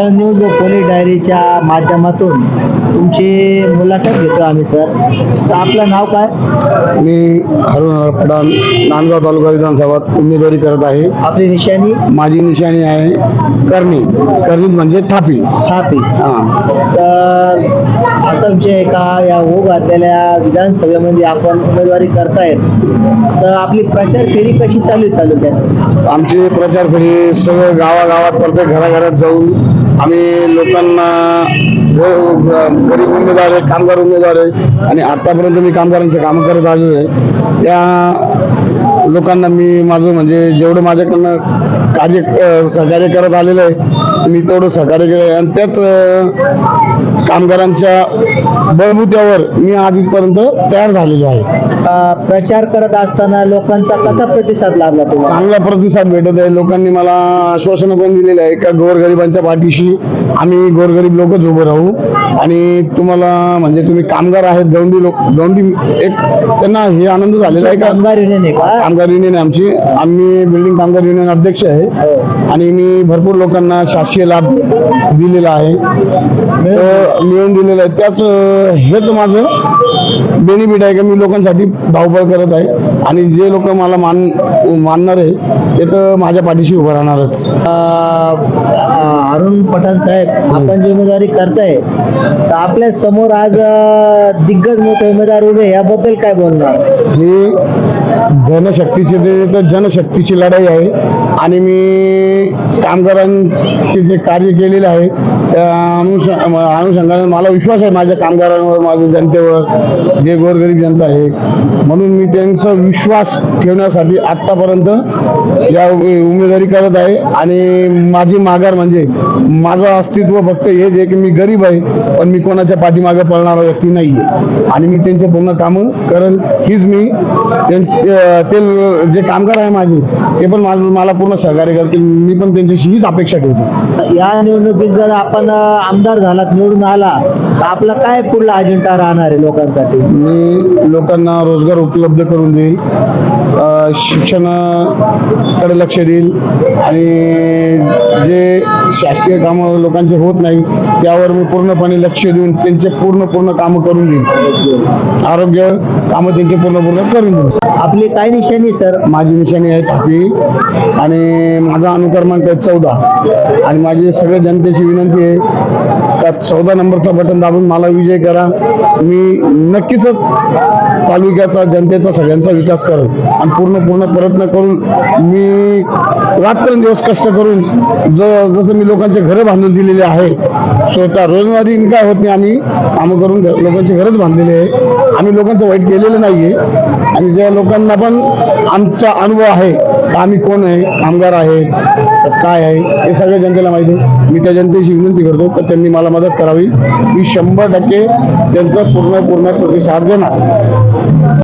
वादळ न्यूज व पोलीस डायरीच्या माध्यमातून तुमची मुलाखत घेतो आम्ही सर. तर आपलं नाव काय? मी हरुण पडान नांदगाव तालुका विधानसभा उमेदवारी करत आहे. आपली निशाणी? माझी निशाणी आहे करणी. करणी म्हणजे थापी. थापी. हा. तर असं विषय आहे का या ओघ घातलेल्या विधानसभेमध्ये आपण उमेदवारी करतायत. तर आपली प्रचार फेरी कशी चालू आहे तालुक्यात? आमची प्रचार फेरी सगळं गावागावात प्रत्येक घराघरात जाऊन आम्ही लोकांना गरीब उमेदवार आहे कामगार उमेदवार आहे आणि आतापर्यंत मी कामगारांचे काम करत आलेलो आहे. त्या लोकांना मी माझं म्हणजे जेवढं माझ्याकडनं कार्य सहकार्य करत आलेलं आहे मी तेवढं सहकार्य केलं आणि त्याच कामगारांच्या बळबुत्यावर मी आज इथपर्यंत तयार झालेलो आहे. प्रचार करत असताना लोकांचा कसा प्रतिसाद लाभला तुम्हाला? चांगला प्रतिसाद भेटत आहे. लोकांनी मला आश्वासनं पण दिलेलं आहे का गोरगरिबांच्या पाठीशी आम्ही गोरगरीब लोकच उभं राहू. आणि तुम्हाला म्हणजे तुम्ही कामगार आहेत गौंडी लोक गौंडी एक त्यांना हे आनंद झालेला आहे का? कामगार युनियन आहे का? कामगार युनियन आहे आमची. आम्ही बिल्डिंग कामगार युनियन अध्यक्ष आहे. हो. आणि मी भरपूर लोकांना शासकीय लाभ दिलेला आहे. तर मिळवून दिलेला आहे. त्याच हेच माझं बेनिफिट आहे की? मी लोकांसाठी धावपळ करत आहे. आणि जे लोक मला मान मानणार आहे ते तर माझ्या पाठीशी उभं राहणारच. अरुण पठाण साहेब आपण जी उमेदवारी करताय तर आपल्यासमोर आज दिग्गज मोठे उमेदवार उभे. याबद्दल काय बोलणार? ही जनशक्तीची ते तर जनशक्तीची लढाई आहे. आणि मी कामगारांचे जे कार्य केलेले आहे त्या अनुषंगाने मला विश्वास आहे माझ्या कामगारांवर माझ्या जनतेवर जे गोरगरीब जनता आहे. म्हणून मी त्यांचा विश्वास ठेवण्यासाठी आत्तापर्यंत या उमेदवारी करत आहे. आणि माझी माघार म्हणजे माझं अस्तित्व फक्त हेच आहे की मी गरीब आहे पण मी कोणाच्या पाठीमागे पळणारा व्यक्ती नाही आहे. आणि मी त्यांचे पूर्ण कामं करेल हीच मी त्यांचे ते जे कामगार आहे माझे ते पण माझं मला पूर्ण सहकार्य करतील. मी पण त्यांच्याशी हीच अपेक्षा ठेवतो. या निवडणुकीत जर आपण आपण आमदार झालात निवडून आला तर आपला काय पुढला अजेंडा राहणार आहे लोकांसाठी? मी लोकांना रोजगार उपलब्ध करून देईल. शिक्षणाकडे लक्ष देईल आणि जे शासकीय कामं लोकांचे होत नाही त्यावर मी पूर्णपणे लक्ष देऊन त्यांचे पूर्ण पूर्ण कामं करून देईल आरोग्य कामं त्यांचे पूर्ण पूर्ण करून देईल आपली काय निशाणी सर? माझी निशाणी आहे थापी आणि माझा अनुक्रमांक आहे चौदा. आणि माझी सगळ्या जनतेची विनंती आहे का चौदा नंबरचा बटन दाबून मला विजय करा. मी नक्कीच तालुक्याचा जनतेचा सगळ्यांचा विकास करेल आणि पूर्ण पूर्ण प्रयत्न करून मी रात्रंदिवस कष्ट करून ज जसं मी लोकांचे घरं बांधून दिलेले आहे स्वतः रोजगारी काय होत नाही आम्ही कामं करून घ- लोकांचे घरच बांधलेले आहे. आम्ही लोकांचं वाईट केलेलं नाही आहे आणि ज्या लोकांना पण आमचा अनुभव आहे का आम्ही कोण आहे कामगार काय आहे हे सगळ्या जनतेला माहिती आहे. मी त्या जनतेशी विनंती करतो की त्यांनी मला मदत करावी. मी शंभर टक्के त्यांचा पूर्ण पूर्ण प्रतिसाद देणार.